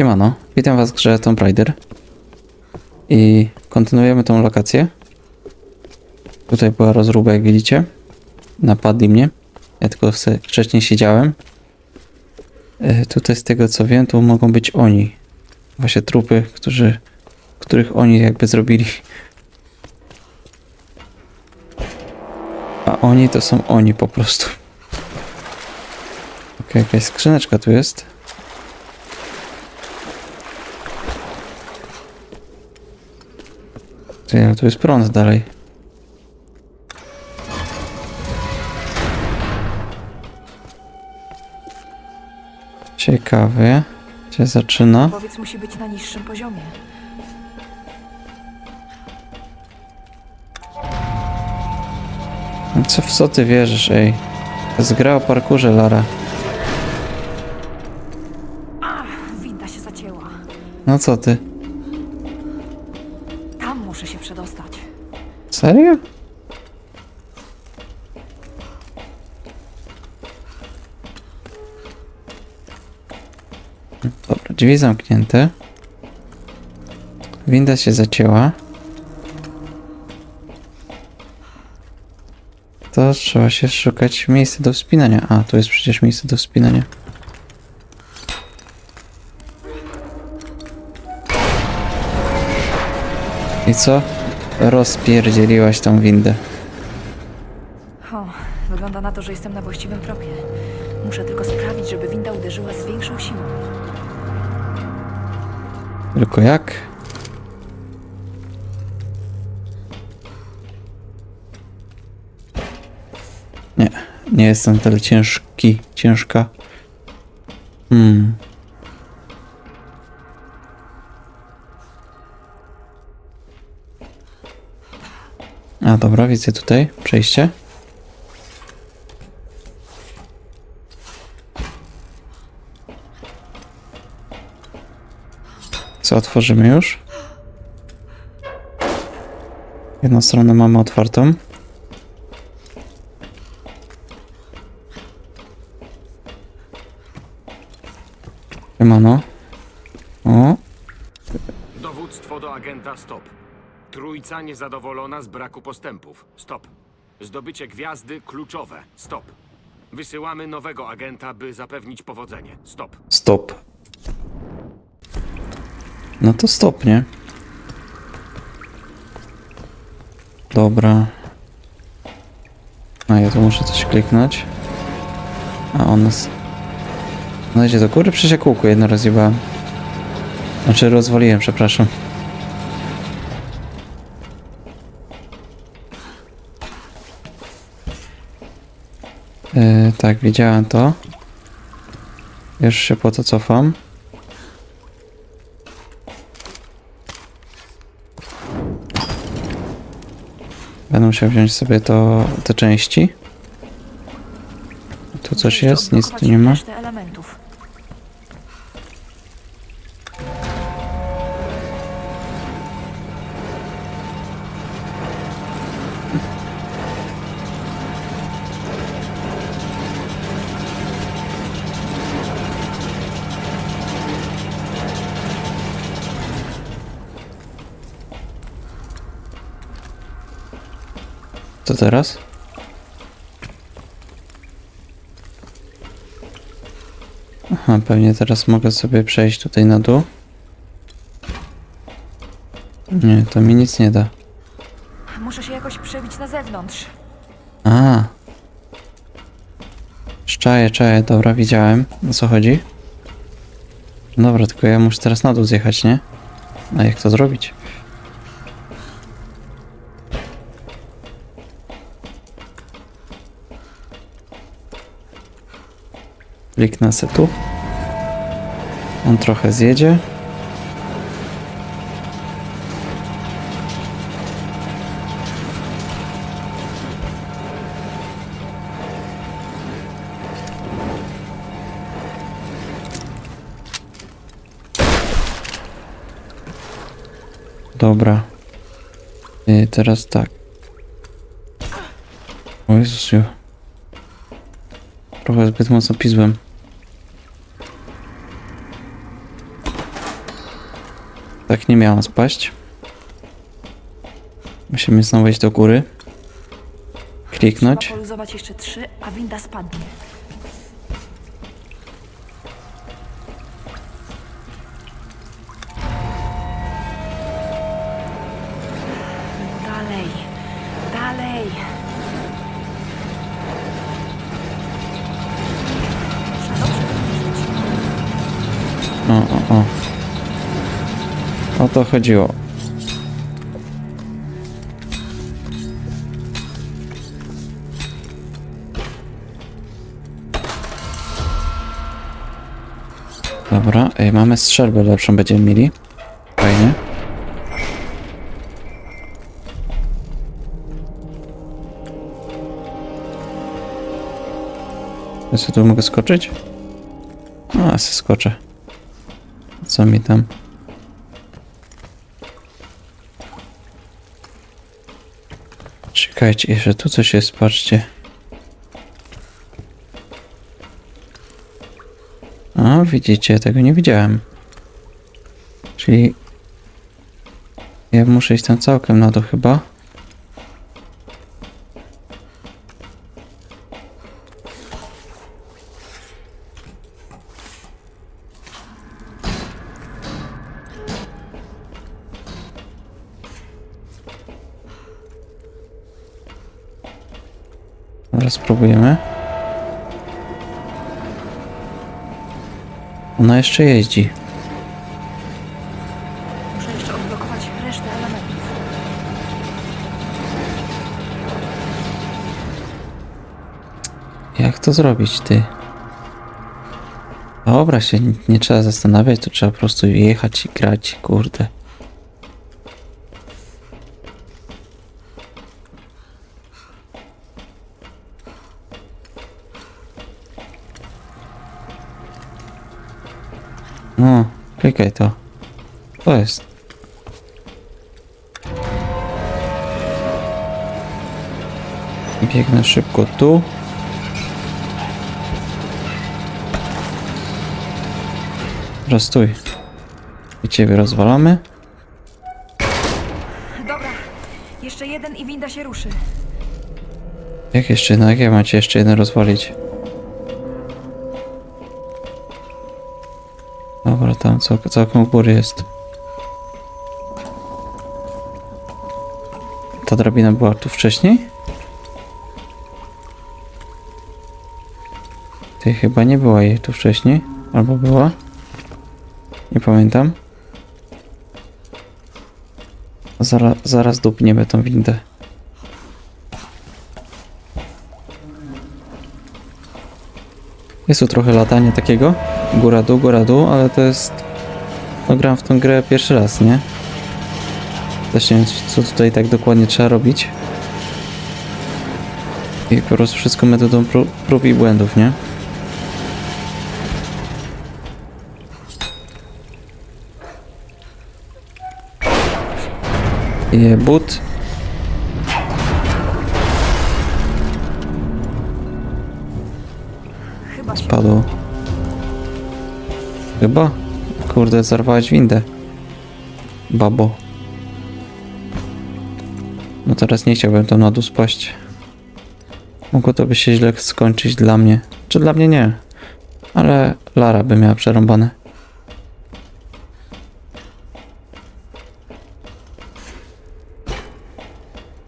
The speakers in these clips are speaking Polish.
Siemano, witam was w grze Tomb Raider. I kontynuujemy tą lokację. Tutaj była rozruba, jak widzicie. Napadli mnie. Ja tylko se grzecznie siedziałem. E, tutaj z tego co wiem, to mogą być oni. Właśnie trupy, którzy, których oni jakby zrobili. A oni to są oni po prostu. Okej, jakaś skrzyneczka tu jest. Ty, ale tu jest prąd dalej. Ciekawie. Gdzie zaczyna? Powiedz musi być na niższym poziomie. No Co, w co ty wierzysz, ej? To jest gra o parkurze, Lara. Winda się zacięła. No co ty? Serio? Dobra, drzwi zamknięte. Winda się zacięła. To trzeba się szukać miejsca do wspinania. A, tu jest przecież miejsce do wspinania. I co? Rozpierdzieliłaś tą windę. O, wygląda na to, że jestem na właściwym tropie. Muszę tylko sprawić, żeby winda uderzyła z większą siłą. Tylko jak? Nie, nie jestem tyle ciężki, ciężka. Hmm. A dobra, widzę tutaj przejście. Co otworzymy już? Jedną stronę mamy otwartą. Siemano. O, Dowództwo do agenta stop. Trójca niezadowolona z braku postępów. Stop. Zdobycie gwiazdy kluczowe. Stop. Wysyłamy nowego agenta, by zapewnić powodzenie. Stop. stop. No to stop, nie? Dobra. A ja tu muszę coś kliknąć. A on nas... No idzie do góry, przecież ja kółko jedno rozjebałem. Znaczy rozwaliłem, przepraszam. Yy, tak, widziałem to. Już się po to cofam. Będę musiał wziąć sobie to, te części. Tu coś jest? Nic tu nie ma. Teraz? Aha, pewnie teraz mogę sobie przejść tutaj na dół. Nie, to mi nic nie da. Muszę się jakoś przebić na zewnątrz. A. Czaję, czaję, dobra, widziałem. O co chodzi? Dobra, tylko ja muszę teraz na dół zjechać, nie? A jak to zrobić? Kliknę se tu. On trochę zjedzie. Dobra. I teraz tak. O Jezusiu. Trochę zbyt mocno pizłem. Tak nie miałam spaść. Musimy znowu iść do góry. Kliknąć. Trzeba jeszcze trzy, a winda spadnie. To chodziło. Dobra, ej, mamy strzelbę lepszą będziemy mieli. Fajnie. Ja tu mogę skoczyć? Ja sobie skoczę. Co mi tam? Czekajcie, jeszcze tu coś jest, patrzcie. A, widzicie, tego nie widziałem. Czyli... Ja muszę iść tam całkiem na dół chyba. Spróbujemy. Ona jeszcze jeździ. Muszę jeszcze odblokować resztę elementów. Jak to zrobić, ty? Dobra, się nie, nie trzeba zastanawiać, to trzeba po prostu jechać i grać, kurde. No, klikaj to. To jest. Biegnę szybko tu. Rozstój. I ciebie rozwalamy. Dobra, jeszcze jeden i winda się ruszy. Jak jeszcze, no jak ja macie jeszcze jeden rozwalić? Całkiem u góry jest. Ta drabina była tu wcześniej? Ty chyba nie była jej tu wcześniej. Albo była? Nie pamiętam. Zaraz, zaraz dupniemy tą windę. Jest tu trochę latania takiego. Góra dół, góra dół, ale to jest... No gram w tą grę pierwszy raz, nie? Też nie wiem, co tutaj tak dokładnie trzeba robić. I po prostu wszystko metodą prób, prób i błędów, nie? Je but. Chyba się Padło. Chyba? Kurde, zarwałeś windę. Babo. No teraz nie chciałbym tam na dół spaść. Mogło to by się źle skończyć dla mnie. Czy dla mnie nie. Ale Lara by miała przerąbane.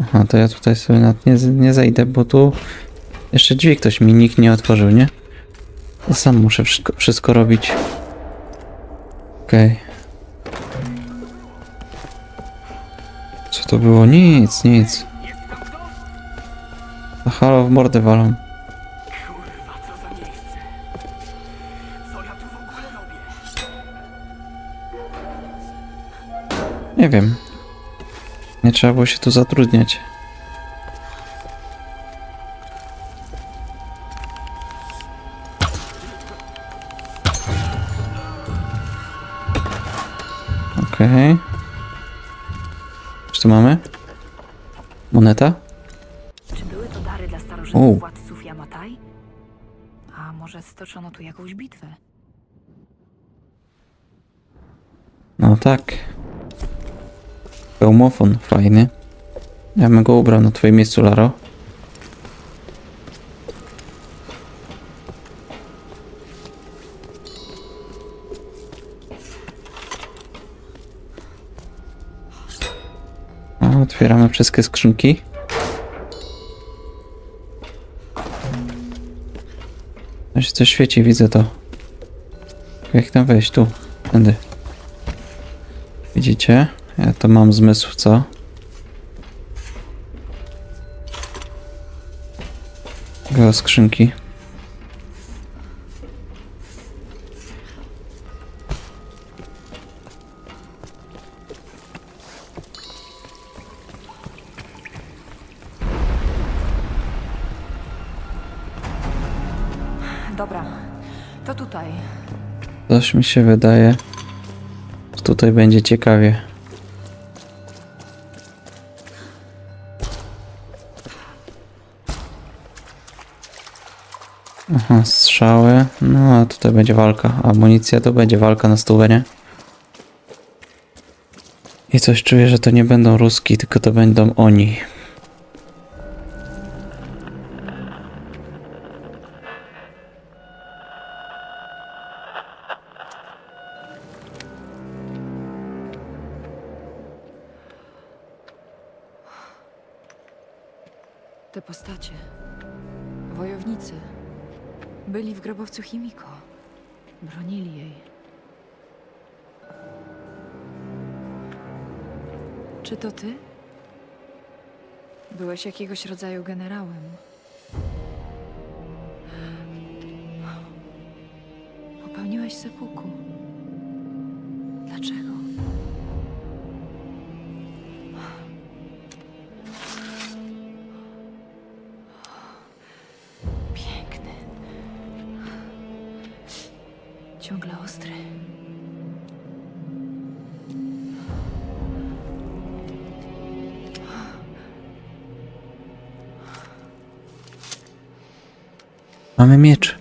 Aha, to ja tutaj sobie nawet nie, nie zejdę, bo tu jeszcze drzwi ktoś mi nikt nie otworzył, nie? Sam muszę wszystko, wszystko robić. Okej. Co to było? Nic, nic. A halo, w mordę walą. Kurwa, co za miejsce. Co ja tu w ogóle robię? Nie wiem. Nie trzeba było się tu zatrudniać. Tu mamy? Moneta? Czy były to dary dla starożytnych U. władców Yamatai? A może stoczono tu jakąś bitwę? No tak. Hełmofon, fajny. Ja bym go ubrał na twoim miejscu, Laro. Wszystkie skrzynki. Się coś świeci, widzę to. Jak tam wejść? Tu. Tędy. Widzicie? Ja to mam zmysł, co? Go skrzynki. Coś mi się wydaje, że tutaj będzie ciekawie. Aha, strzały. No, a tutaj będzie walka. Amunicja to będzie walka na stówę, nie? I coś czuję, że to nie będą Ruski, tylko to będą oni. Byłeś jakiegoś rodzaju generałem. Popełniłeś sepuku. Dlaczego? Piękny. Ciągle ostry. Mamy miecz.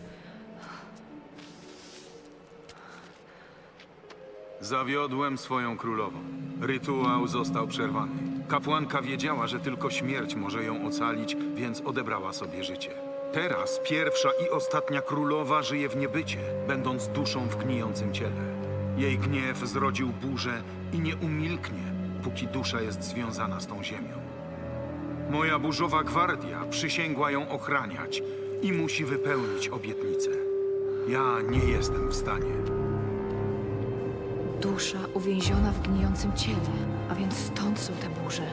Zawiodłem swoją królową. Rytuał został przerwany. Kapłanka wiedziała, że tylko śmierć może ją ocalić, więc odebrała sobie życie. Teraz pierwsza i ostatnia królowa żyje w niebycie, będąc duszą w gnijącym ciele. Jej gniew zrodził burzę i nie umilknie, póki dusza jest związana z tą ziemią. Moja burzowa gwardia przysięgła ją ochraniać i musi wypełnić obietnicę. Ja nie jestem w stanie. Dusza uwięziona w gnijącym ciele, a więc stąd są te burze.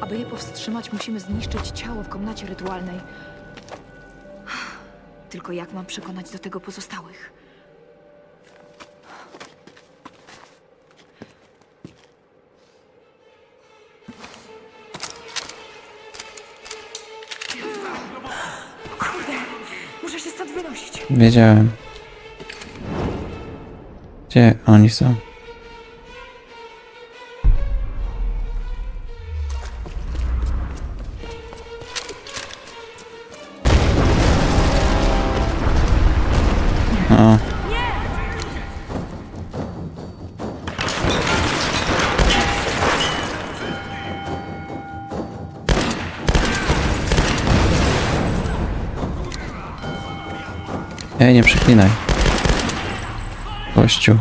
Aby je powstrzymać, musimy zniszczyć ciało w komnacie rytualnej. Tylko jak mam przekonać do tego pozostałych? Wiedziałem. Gdzie oni są? Ej, nie przeklinaj. Kościół.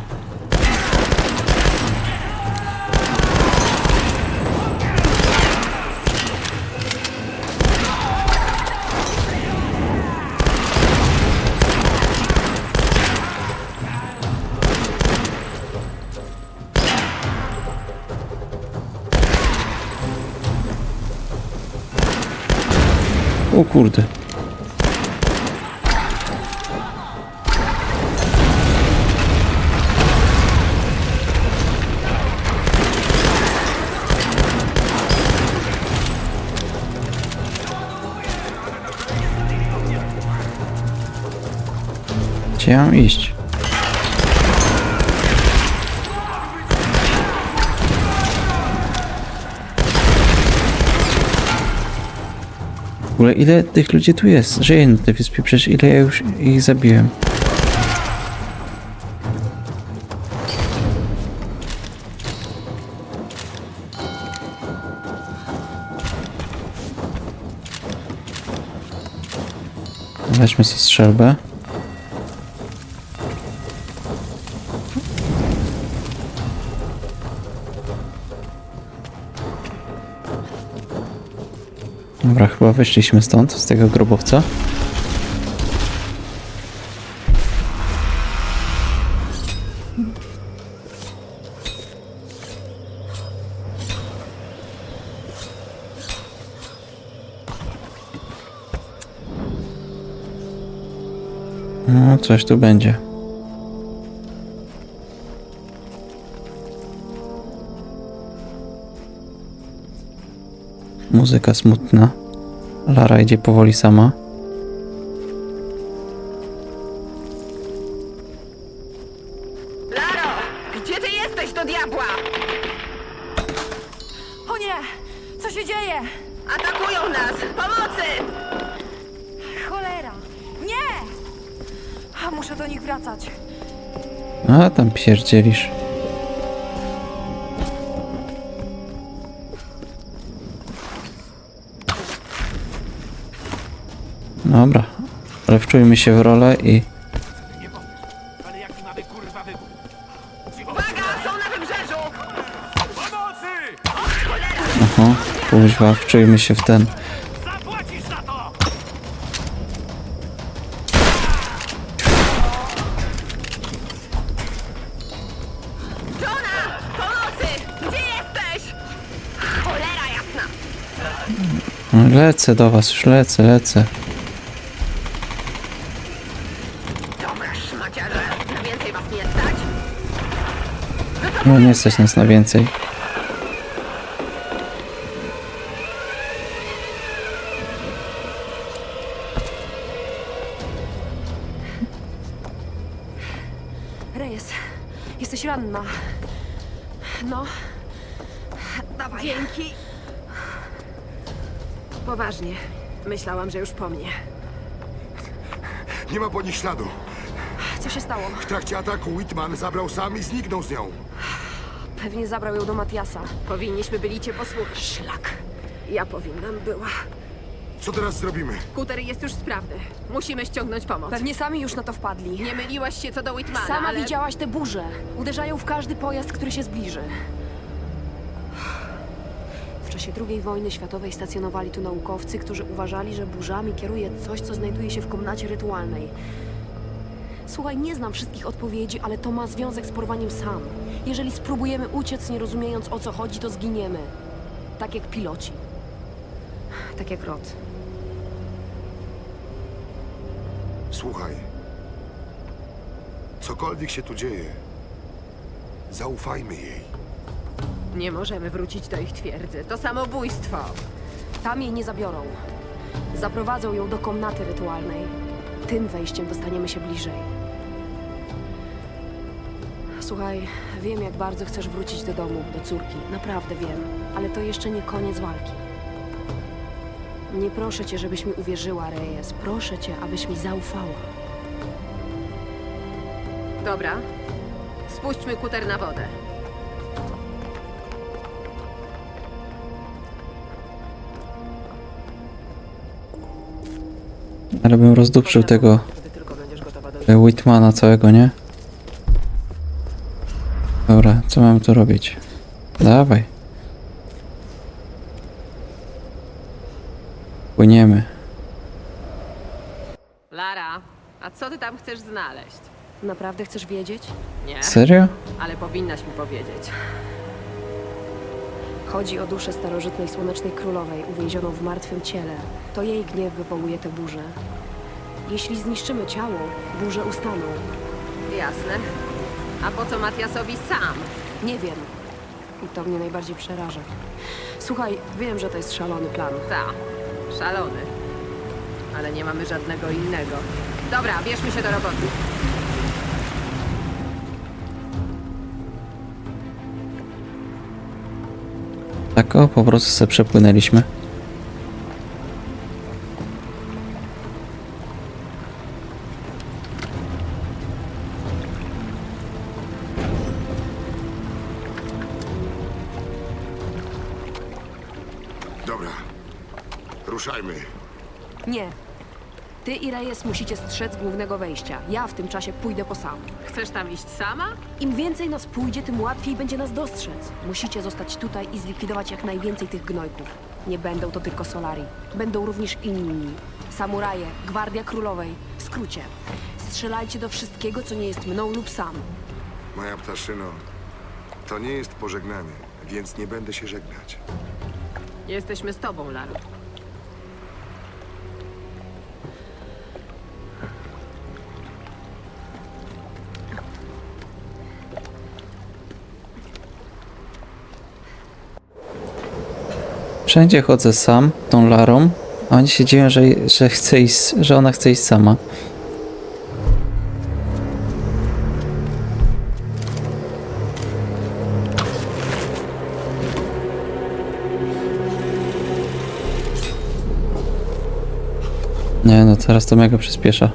O kurde. Gdzie mam iść? W ogóle ile tych ludzi tu jest? Żyje na tej wyspie, przecież ile ja już ich zabiłem. Weźmy sobie strzelbę. Dobra, chyba wyszliśmy stąd, z tego grobowca. No, coś tu będzie. Muzyka smutna. Lara idzie powoli sama. Laro! Gdzie ty jesteś do diabła? O nie! Co się dzieje? Atakują nas! Pomocy! Cholera! Nie! A muszę do nich wracać. A tam pierdzielisz. Dobra, ale wczujmy się w rolę i! Aha, kuźwa, wczujmy się w ten. Lecę do was, już lecę, lecę. No nie stać nas na więcej. Reyes, jesteś ranna. No, dawaj. Dzięki. Poważnie. Myślałam, że już po mnie. Nie ma po nich śladu. Co się stało? W trakcie ataku Whitman zabrał sam i zniknął z nią. Pewnie zabrał ją do Matiasa. Powinniśmy byli cię posłuchać. Szlak. Ja powinnam była. Co teraz zrobimy? Kuter jest już sprawny. Musimy ściągnąć pomoc. Pewnie sami już na to wpadli. Nie myliłaś się co do Whitmana, Sama ale... widziałaś te burze. Uderzają w każdy pojazd, który się zbliży. W czasie II wojny światowej stacjonowali tu naukowcy, którzy uważali, że burzami kieruje coś, co znajduje się w komnacie rytualnej. Słuchaj, nie znam wszystkich odpowiedzi, ale to ma związek z porwaniem sam. Jeżeli spróbujemy uciec, nie rozumiejąc o co chodzi, to zginiemy. Tak jak piloci. Tak jak Rod. Słuchaj. Cokolwiek się tu dzieje, zaufajmy jej. Nie możemy wrócić do ich twierdzy. To samobójstwo. Tam jej nie zabiorą. Zaprowadzą ją do komnaty rytualnej. Tym wejściem dostaniemy się bliżej. Słuchaj, wiem jak bardzo chcesz wrócić do domu, do córki. Naprawdę wiem, ale to jeszcze nie koniec walki. Nie proszę cię, żebyś mi uwierzyła, Reyes. Proszę cię, abyś mi zaufała. Dobra. Spuśćmy kuter na wodę. Ale bym rozdupczył tego Whitmana całego, nie? Dobra, co mam tu robić? Dawaj. Płyniemy. Lara, a co ty tam chcesz znaleźć? Naprawdę chcesz wiedzieć? Nie, Serio? ale powinnaś mi powiedzieć. Chodzi o duszę starożytnej słonecznej królowej uwięzioną w martwym ciele. To jej gniew wywołuje te burze. Jeśli zniszczymy ciało, burze ustaną. Jasne. A po co Matiasowi sam? Nie wiem. I to mnie najbardziej przeraża. Słuchaj, wiem, że to jest szalony plan. Ta, szalony. Ale nie mamy żadnego innego. Dobra, bierzmy się do roboty. Tak o, po prostu se przepłynęliśmy. Ruszajmy. Nie. Ty i Reyes musicie strzec głównego wejścia. Ja w tym czasie pójdę po sam. Chcesz tam iść sama? Im więcej nas pójdzie, tym łatwiej będzie nas dostrzec. Musicie zostać tutaj i zlikwidować jak najwięcej tych gnojków. Nie będą to tylko Solari. Będą również inni. Samuraje, Gwardia Królowej. W skrócie. Strzelajcie do wszystkiego, co nie jest mną lub sam. Moja ptaszyno, to nie jest pożegnanie, więc nie będę się żegnać. Jesteśmy z tobą, Laru. Wszędzie chodzę sam, tą Larą, a oni się dziwią, że, że, chce iść, że ona chce iść sama. Nie no, teraz to mega przyspiesza.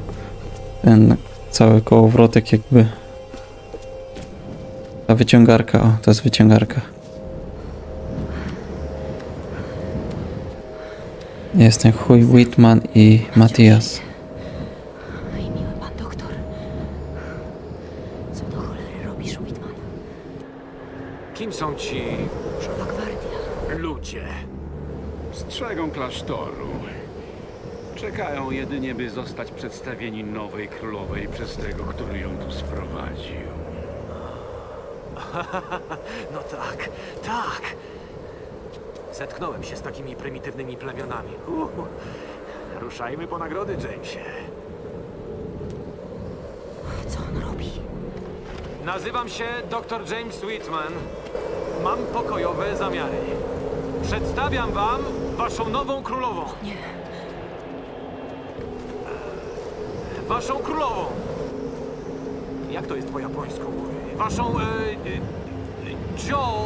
Ten cały kołowrotek jakby... Ta wyciągarka, o, to jest wyciągarka. Jestem chuj Whitman i Matias. I miły pan doktor. Co do cholery robisz, Whitman? Kim są ci Żowa gwardia. ludzie? Strzegą klasztoru. Czekają jedynie, by zostać przedstawieni nowej królowej przez tego, który ją tu sprowadził. No tak, tak. Zetknąłem się z takimi prymitywnymi plemionami. Uhu. Ruszajmy po nagrody, Jamesie. Co on robi? Nazywam się dr James Whitman. Mam pokojowe zamiary. Przedstawiam wam waszą nową królową. Nie. Waszą królową. Jak to jest po japońsku? Waszą... E, e, Jo...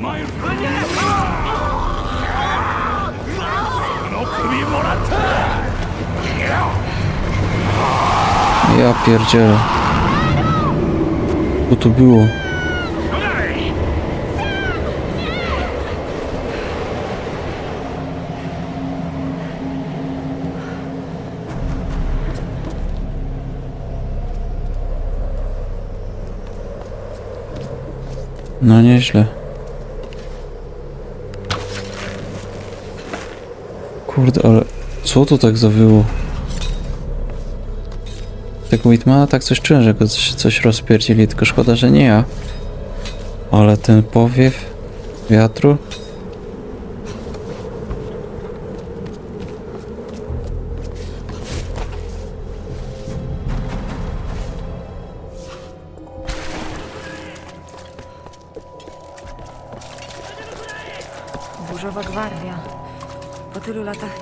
Mają Nie! Ja pierdzielę. Co to było? No nieźle. Kurde, ale co to tak zawyło? Tego Whitmana tak coś czułem, że go coś, coś rozpierdzili, tylko szkoda, że nie ja. Ale ten powiew wiatru.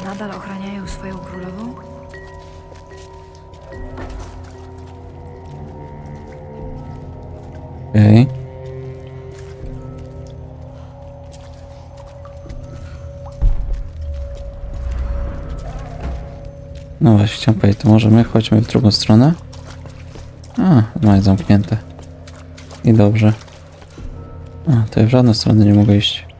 Nadal ochraniają swoją królową? Okej. No właśnie, chciałem powiedzieć, to możemy, chodźmy w drugą stronę. A, mają zamknięte. I dobrze. A, to ja w żadną stronę nie mogę iść.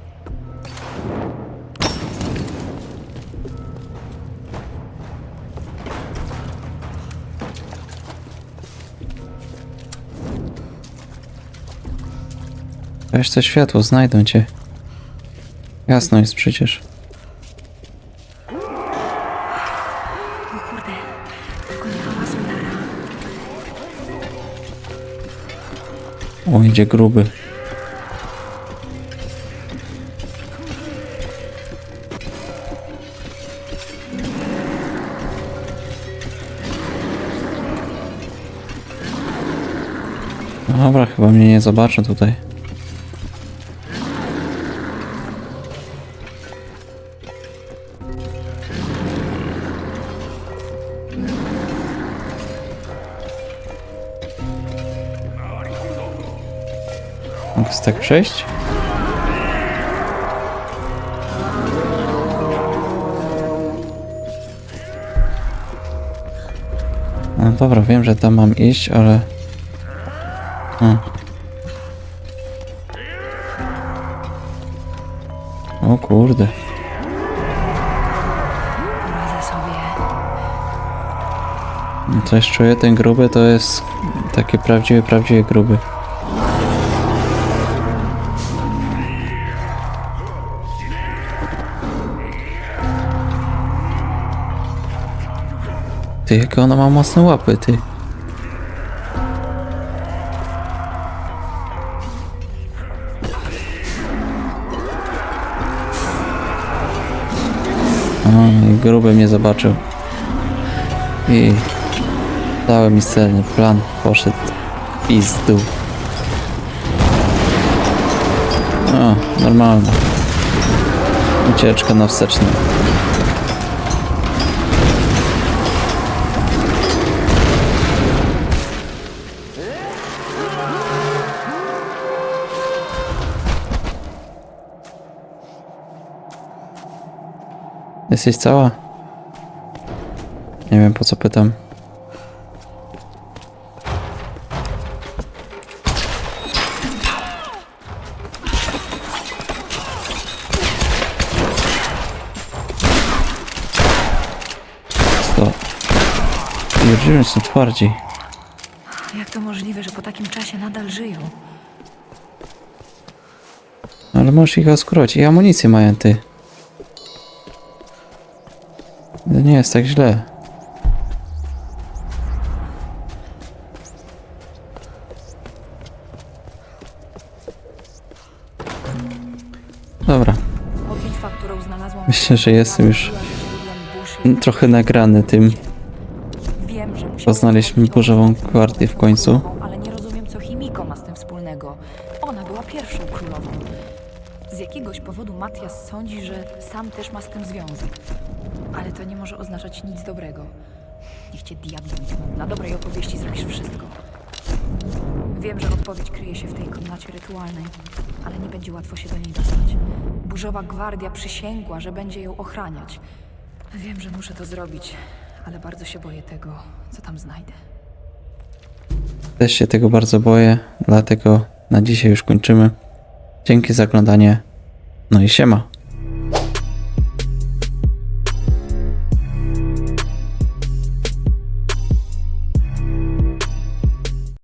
To światło, znajdą cię. Jasno jest przecież. O kurde, tylko nie hałasuj, Lara. O, idzie gruby. Dobra, chyba mnie nie zobaczą tutaj. Przejść? No dobra, wiem, że tam mam iść, ale... O. O kurde. Coś czuję, ten gruby to jest taki prawdziwy, prawdziwy gruby. Ty, jakie ona ma mocne łapy, ty. O, i gruby mnie zobaczył. I cały mi celny plan poszedł w pizdu. O, normalne. Ucieczka na wsteczny. Jesteś cała? Nie wiem po co pytam. Pierdziłem są twardzi. Jak to możliwe, że po takim czasie nadal żyją? Ale możesz ich skrócić. I amunicję mają ty. Nie jest tak źle. Dobra. Myślę, że jestem już trochę nagrany tym. Poznaliśmy burzową gwardię w końcu. Ale nie rozumiem, co Chimiko ma z tym wspólnego. Ona była pierwszą królową. Z jakiegoś powodu Matias sądzi, że sam też ma z tym związek. Ale to nie może oznaczać nic dobrego. Niech cię diabli tną. Na dobrej opowieści zrobisz wszystko. Wiem, że odpowiedź kryje się w tej komnacie rytualnej, ale nie będzie łatwo się do niej dostać. Burzowa gwardia przysięgła, że będzie ją ochraniać. Wiem, że muszę to zrobić, ale bardzo się boję tego, co tam znajdę. Też się tego bardzo boję, dlatego na dzisiaj już kończymy. Dzięki za oglądanie. No i siema.